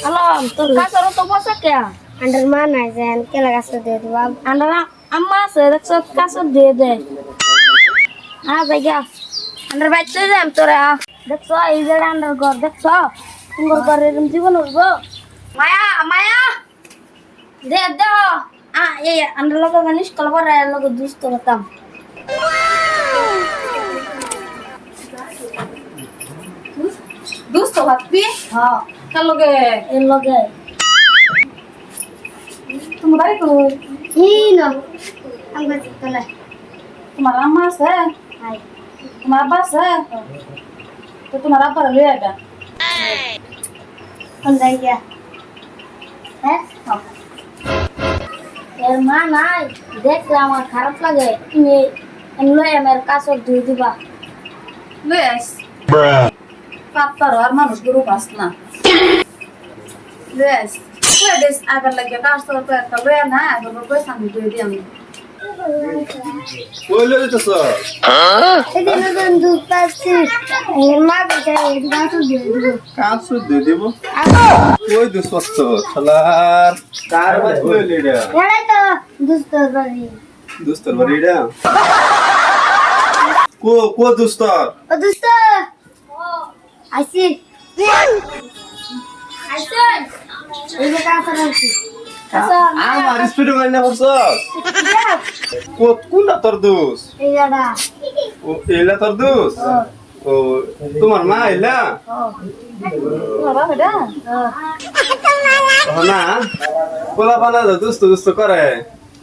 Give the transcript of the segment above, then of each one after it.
Alam, তোর কাছে তো বসে কে আন্ডার মা নাই যেন কেলা গাছ দিয়ে দিব আন্ডারা আম্মা আছে দেখছ কাছে দিয়ে দে আ জায়গা আন্ডার চলে যাম তোরা দেখছ এই যে আন্ডার ঘর দেখছ সুন্দর ঘর এরকম জীবন উঠবো মায়া মায়া দে দে আ এই আন্ডার লোক জানিস কল করে লোক দুষ্ট হতাম দুস্থ ভাববি হ্যাঁ কার লগে এর লগে তোমার বাড়ি কই ই ন আমরা তোলা তোমার আম্মা আছে হাই তোমার আব্বা আছে তো তোমার আব্বার লয়ে আইবা কোন জায়গা হ্যাঁ এর মা নাই দেখলে আমার খারাপ লাগে তুমি লই আমার কাছে ধুয়ে দিবা লয়ে আইস পাত্তার আর মানুষ গরু পাস না। লয়ে দিস আগার লাগে কাজ তো তো একটা লয়ে না আগার পয়সা আমি দিয়ে দিই আমি কই লই যেতেছ এদিন নতুন দুধ পাচ্ছি। মা বিটা এর গাছ দিয়ে দিব। কাঁচু দিয়ে দিব? কই দুস পাচ্ছ শালার কার বাজ কই লিডা এরাই তো দুস্থ বাড়ি। দুস্তর বাড়িটা কো কো দুস্তর ও দুস্থ? আইসি আমার স্পিড মারি না করছস কো কোনটা তোর দোষ? এলা তোর দোষ? ও। তোমার মা এলা না? পোলা পানা দুস্ত দুস্ত করে।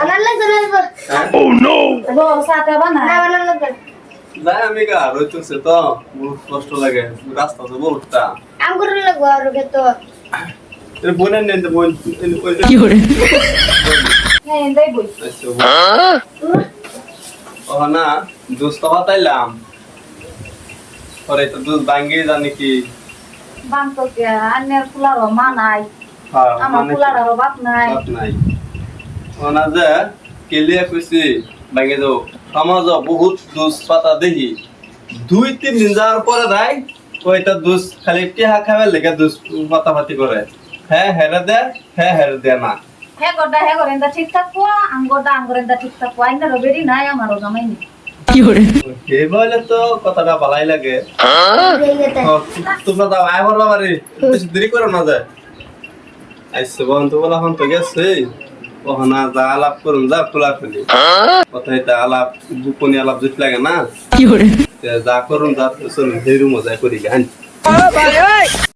আনার লাগবে না হ্যাঁ আমি গা রইতেছে তো বহুত কষ্ট লাগে রাস্তা তো নেন কি করে হ্যাঁ দেই বই ও পরে তো দুধ ভাঙ্গি জানি কি বান্ত কে আন্যের ফুলার নাই হ্যাঁ আমার ফুলার বাপ নাই। বাপ নাই। ও যে কেলিয়া কইছি ভাঙ্গে যাও। সমাজ বহুত দুধ পাতা দেখি। দুই তিন দিন যাওয়ার পরে দেয় ওইটা দুধ খালি টিহা খাবে লেগে দুধ পাতা করে। হ্যাঁ হেরে দে হ্যাঁ হেরে দে না হে গোটা হে করে এটা ঠিক থাকব আঙ্গোটা আঙ্গর এটা ঠিক থাকব আইনা রবেরি নাই আমারও জামাই নেই। কি করে? এই বলে তো কথাটা ভালাই লাগে। ও, তোমরা দাও আয় বাড়ি দেরি করো না যায় আইসে বন্ধু বলা হন তো গেছে। ওহনা যা আলাপ করুন যা খোলা খুলি কথাই তা আলাপ গোপনীয় আলাপ জুট লাগে না। কি করে? যা করুন যা চলুন সেই রুমও যাই করি গান